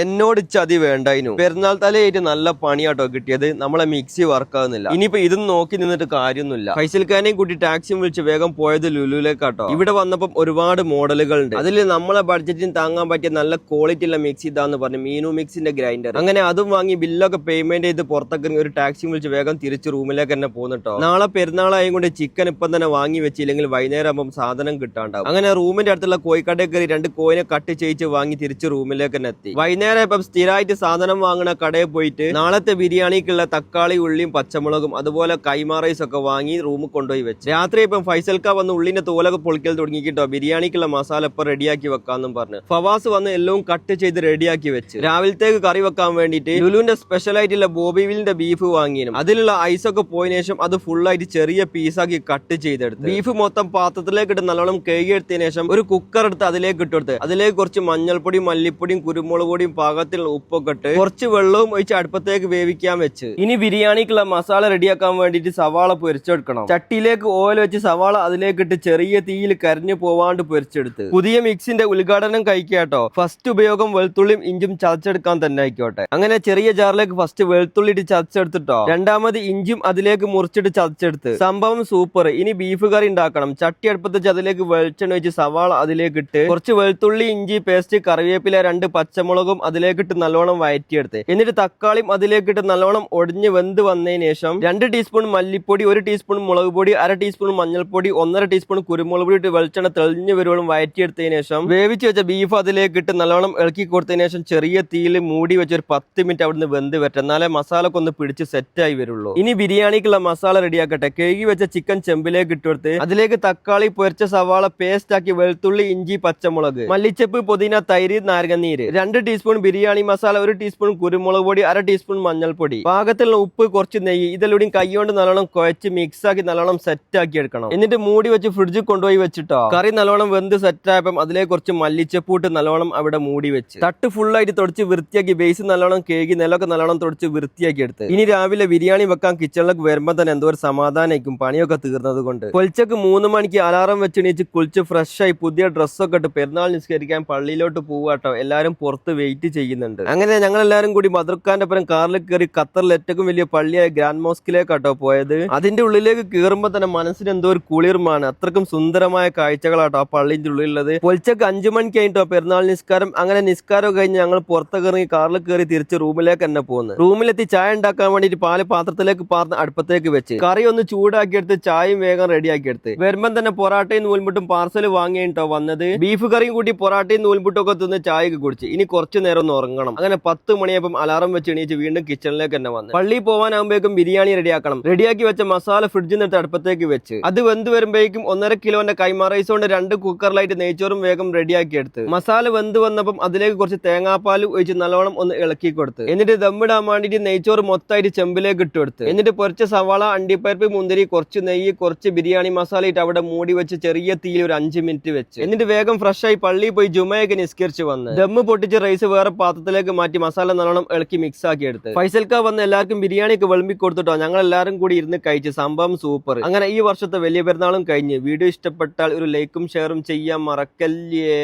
എന്നോട് ചതി വേണ്ടായിരുന്നു പെരുന്നാൾ തലയായിട്ട് നല്ല പണിയാട്ടോ കിട്ടിയത്. നമ്മളെ മിക്സി വർക്ക് ആകുന്നില്ല ഇനിയിപ്പോ ഇതും നോക്കി നിന്നിട്ട് കാര്യമൊന്നുമില്ല. ഫൈസൽഖാനെയും കൂട്ടി ടാക്സി വിളിച്ച് വേഗം പോയത് ലുലുലേക്കാട്ടോ ഇവിടെ വന്നപ്പം ഒരുപാട് മോഡലുകൾ ഉണ്ട് അതിൽ നമ്മളെ ബഡ്ജറ്റിന് താങ്ങാൻ പറ്റിയ നല്ല ക്വാളിറ്റി ഉള്ള മിക്സി ഇതാന്ന് പറഞ്ഞു മീനു മിക്സിന്റെ ഗ്രൈൻഡർ അങ്ങനെ അതും വാങ്ങി ബില്ലൊക്കെ പേയ്മെന്റ് ചെയ്ത് പുറത്തൊക്കെ ഒരു ടാക്സി വിളിച്ച് വേഗം തിരിച്ച് റൂമിലേക്ക് തന്നെ പോന്നിട്ടോ. നാളെ പെരുന്നാളായും കൊണ്ട് ചിക്കൻ ഇപ്പം തന്നെ വാങ്ങി വെച്ചില്ലെങ്കിൽ വൈകുന്നേരം ആകുമ്പോൾ സാധനം കിട്ടാണ്ടാവും. അങ്ങനെ റൂമിന്റെ അടുത്തുള്ള കോഴിക്കടയിൽ കയറി രണ്ട് കോയിനെ കട്ട് ചെയ്യിച്ച് വാങ്ങി തിരിച്ച് റൂമിലേക്ക് തന്നെ എത്തി. വൈകുന്നേരം ഇപ്പം സ്ഥിരമായിട്ട് സാധനം വാങ്ങണ കടയിൽ പോയിട്ട് നാളത്തെ ബിരിയാണിക്കുള്ള തക്കാളി ഉള്ളിയും പച്ചമുളകും അതുപോലെ കൈമാ റൈസ് ഒക്കെ വാങ്ങി റൂമിൽ കൊണ്ടുപോയി വെച്ച്. രാത്രി ഇപ്പം ഫൈസൽക്ക വന്ന് ഉള്ളിന്റെ തോലൊക്കെ പൊളിക്കൽ തുടങ്ങിക്കിട്ടോ ബിരിയാണിക്കുള്ള മസാല ഇപ്പൊ റെഡിയാക്കി വെക്കാന്നും പറഞ്ഞു. ഫവാസ് വന്ന് എല്ലാം കട്ട് ചെയ്ത് റെഡിയാക്കി വെച്ച്. രാവിലത്തേക്ക് കറി വെക്കാൻ വേണ്ടിയിട്ട് ലുലുവിന്റെ സ്പെഷ്യൽ ആയിട്ടുള്ള ബോബിവിലിന്റെ ബീഫ് വാങ്ങിയിരുന്നു അതിലുള്ള ഐസൊക്കെ പോയതിനു ശേഷം അത് ഫുൾ ആയിട്ട് ചെറിയ പീസാക്കി കട്ട് ചെയ്തെടുത്ത്. ബീഫ് മൊത്തം പാത്രത്തിലേക്ക് ഇട്ട് നല്ലോണം കഴുകിയെടുത്തതിനു ശേഷം ഒരു കുക്കർ എടുത്ത് അതിലേക്ക് ഇട്ടെടുത്ത് അതിലേക്ക് കുറച്ച് മഞ്ഞൾപ്പൊടിയും മല്ലിപ്പൊടിയും കുരുമുളക് പൊടിയും പാകത്തിലുള്ള ഉപ്പൊക്കെ ഇട്ട് കുറച്ച് വെള്ളവും ഒഴിച്ച് അടുപ്പത്തേക്ക് വേവിക്കാൻ വെച്ച്. ഇനി ബിരിയാണിക്കുള്ള മസാല റെഡിയാക്കാൻ വേണ്ടിയിട്ട് സവാള പൊരിച്ചെടുക്കണം. ചട്ടിയിലേക്ക് ഓയിൽ വെച്ച് സവാള അതിലേക്ക് ഇട്ട് ചെറിയ തീയിൽ കരിഞ്ഞു പോവാണ്ട് പൊരിച്ചെടുത്ത്. പുതിയ മിക്സിന്റെ ഉദ്ഘാടനം കഴിക്കാട്ടോ ഫസ്റ്റ് ഉപയോഗം വെളുത്തുള്ളിയും ഇഞ്ചും ചതച്ചെടുക്കാൻ തന്നെ ആയിക്കോട്ടെ. അങ്ങനെ ചെറിയ ജാറിലേക്ക് ഫസ്റ്റ് വെളുത്തുള്ളി ഇട്ട് ചതച്ചെടുത്തിട്ടോ. രണ്ടാമത് ഇഞ്ചും അതിലേക്ക് മുറിച്ചിട്ട് ചതച്ചെടുത്ത്. സംഭവം സൂപ്പർ. ഇനി ബീഫ് കറി ഉണ്ടാക്കണം. ചട്ടി അടുപ്പത്ത് ചതിലേക്ക് വെളിച്ചെണ്ണ വെച്ച് സവാള അതിലേക്ക് ഇട്ട് കുറച്ച് വെളുത്തുള്ളി ഇഞ്ചി പേസ്റ്റ് കറിവേപ്പില രണ്ട് പച്ചമുളകും അതിലേക്ക് ഇട്ട് നല്ലോണം വയറ്റിയെടുത്ത്. എന്നിട്ട് തക്കാളിയും അതിലേക്കിട്ട് നല്ലോണം ഒടിഞ്ഞ് വെന്ത് വന്നതിന് ശേഷം രണ്ട് ടീസ്പൂൺ മല്ലിപ്പൊടി ഒരു ടീസ്പൂൺ മുളക് പൊടി അര ടീസ്പൂൺ മഞ്ഞൾപ്പൊടി ഒന്നര ടീസ്പൂൺ കുരുമുളക് പൊടി ഇട്ട് വെളിച്ചെണ്ണ തെളിഞ്ഞ് വരുവോളം വയറ്റിയെടുത്തതിന് ശേഷം വേവിച്ച് വെച്ച ബീഫ് അതിലേക്ക് ഇട്ട് നല്ലോണം ഇളക്കി കൊടുത്തതിന് ശേഷം ചെറിയ തീയിൽ മൂടി വെച്ച് ഒരു പത്ത് മിനിറ്റ് അവിടുന്ന് വെന്ത് വരട്ടെ. എന്നാലേ മസാലക്ക് ഒന്ന് പിടിച്ച് സെറ്റായി വരുള്ളൂ. ഇനി ബിരിയാണിക്കുള്ള മസാല റെഡിയാക്കട്ടെ കേകി വെച്ച ചിക്കൻ ചെമ്പിലേക്ക് ഇട്ടുകൊടുത്ത് അതിലേക്ക് തക്കാളി പൊരിച്ച സവാള പേസ്റ്റ് ആക്കി വെളുത്തുള്ളി ഇഞ്ചി പച്ചമുളക് മല്ലിച്ചപ്പ് പുതിന തൈര് നാരങ്ങ നീര് രണ്ട് ടീസ്പൂൺ ബിരിയാണി മസാല ഒരു ടീസ്പൂൺ കുരുമുളക് പൊടി അര ടീസ്പൂൺ മഞ്ഞൾപ്പൊടി. പാകത്തിലുള്ള ഉപ്പ് കുറച്ച് നെയ്യ് ഇതെല്ലാം കൈകൊണ്ട് നല്ലോണം കുഴച്ച് മിക്സ് ആക്കി നല്ലോണം സെറ്റ് ആക്കി എടുക്കണം. എന്നിട്ട് മൂടി വെച്ച് ഫ്രിഡ്ജിൽ കൊണ്ടുപോയി വെച്ചിട്ടോ. കറി നല്ലോണം വെന്ത് സെറ്റ് ആയപ്പം അതിലേക്ക് കുറച്ച് മല്ലിച്ചപ്പൂട്ട് നല്ലോണം അവിടെ മൂടി വെച്ച്. തട്ട് ഫുള്ളായിട്ട് തുടച്ച് വൃത്തിയാക്കി ബേസ് നല്ലോണം കേകി നിലമൊക്കെ നല്ലോണം തുടച്ച് വൃത്തിയാക്കി എടുത്ത്. ഇനി രാവിലെ ബിരിയാണി വെക്കാൻ കിച്ചണിലേക്ക് വരുമ്പോൾ തന്നെ എന്തോ ഒരു സമാധാനമായിരിക്കും പണിയൊക്കെ തീർന്നത് കൊണ്ട്. പൊളിച്ചക്ക് മൂന്ന് മണിക്ക് അലാറം വെച്ച് എണീച്ച് കുളിച്ച് ഫ്രഷായി പുതിയ ഡ്രസ്സൊക്കെ ഇട്ട് പെരുന്നാൾ നിസ്കരിക്കാൻ പള്ളിയിലോട്ട് പോവാട്ടോ എല്ലാവരും പുറത്ത് വെയിറ്റ് ചെയ്യുന്നുണ്ട്. അങ്ങനെ ഞങ്ങൾ എല്ലാവരും കൂടി മധുർഖാന്റെ ഒപ്പം കാറിൽ കയറി ഖത്തറിൽ ഏറ്റവും വലിയ പള്ളിയായ ഗ്രാൻഡ് മോസ്കിലേക്കാട്ടോ പോയത്. അതിന്റെ ഉള്ളിലേക്ക് കയറുമ്പോൾ തന്നെ മനസ്സിന് എന്തോ ഒരു കുളിർമാണ് അത്രക്കും സുന്ദരമായ കാഴ്ചകളാട്ടോ ആ പള്ളിന്റെ ഉള്ളിലുള്ളത്. പൊലിച്ചക്ക് അഞ്ചു മണിക്ക് കഴിഞ്ഞിട്ടോ പെരുന്നാൾ നിസ്കാരം. അങ്ങനെ നിസ്കാരം കഴിഞ്ഞ് ഞങ്ങൾ പുറത്തൊക്കെ കാറിൽ കയറി തിരിച്ച് റൂമിലേക്ക് തന്നെ പോകുന്നു റൂമിലെത്തി ചായ ഉണ്ടാക്കാൻ വേണ്ടിയിട്ട് പാൽ പാത്രത്തിലേക്ക് പാർന്ന് അടുപ്പത്തേക്ക് വെച്ച്. കറി ഒന്ന് ചൂടാക്കിയെടുത്ത് ചായയും വേഗം റെഡിയാക്കി എടുത്ത് വരുമ്പം തന്നെ പൊറാട്ടയും നൂൽമുട്ടും പാർസൽ വാങ്ങിയിട്ടോ വന്നത്. ബീഫ് കറിയും കൂട്ടി പൊറാട്ടയും നൂൽമുട്ടും ഒക്കെ തിന്ന് ചായയൊക്കെ കുടിച്ച്. ഇനി കുറച്ച് നേരം ഒന്ന് ഉറങ്ങണം. അങ്ങനെ പത്ത് മണിയപ്പം അലാറം വെച്ച് എണീച്ച് വീണ്ടും കിച്ചണിലേക്ക് തന്നെ വന്ന്. പള്ളി പോകാനാകുമ്പോഴേക്കും ബിരിയാണി റെഡിയാക്കണം. റെഡിയാക്കി വെച്ച മസാല ഫ്രിഡ്ജിൽ നിന്ന് അടുപ്പത്തേക്ക് വെച്ച്. അത് വെന്ത് വരുമ്പോഴേക്കും ഒന്നര കിലോന്റെ കൈമാ റൈസ് കൊണ്ട് രണ്ട് കുക്കറിലായിട്ട് നെയ്ച്ചോറും വേഗം റെഡിയാക്കി എടുത്ത്. മസാല വെന്ത് വന്നപ്പം അതിലേക്ക് കുറച്ച് തേങ്ങാപ്പാൽ ഒഴിച്ച് നല്ലോണം ഒന്ന് ഇളക്കി കൊടുത്ത്. എന്നിട്ട് ദമ്മിടാൻ വേണ്ടിയിട്ട് നെയ്ച്ചോറ് മൊത്തമായിട്ട് ചെമ്പിലേക്ക് ഇട്ട് കൊടുത്ത്. എന്നിട്ട് പൊരിച്ച സവാള അണ്ടിപ്പരിപ്പ് മുന്തിരി കുറച്ച് നെയ്യ് കുറച്ച് ബിരിയാണി മസാല ഇട്ട് അവിടെ മൂടി വെച്ച് ചെറിയ തീയിൽ ഒരു അഞ്ച് മിനിറ്റ് വെച്ച്. എന്നിട്ട് വേഗം ഫ്രഷായി പള്ളിയിൽ പോയി ജുമയൊക്കെ നിസ്കരിച്ച് വന്ന്. ദമ്മ് പൊട്ടിച്ച് റൈസ് വേറെ പാത്രത്തിലേക്ക് മാറ്റി മസാല നല്ലോണം ഇളക്കി മിക്സ് ആക്കി എടുത്ത് ഫൈസൽക്ക വന്ന് എല്ലാവർക്കും ബിരിയാണി ഒക്കെ വിളമ്പി കൊടുത്തിട്ടോ ഞങ്ങൾ എല്ലാവരും കൂടി ഇരുന്ന് കഴിച്ച് സംഭവം സൂപ്പർ അങ്ങനെ ഈ വർഷത്തെ വലിയ പെരുന്നാളും കഴിഞ്ഞ്. വീഡിയോ ഇഷ്ടപ്പെട്ടാൽ ഒരു ലൈക്കും ഷെയറും ചെയ്യാൻ മറക്കല്ലേ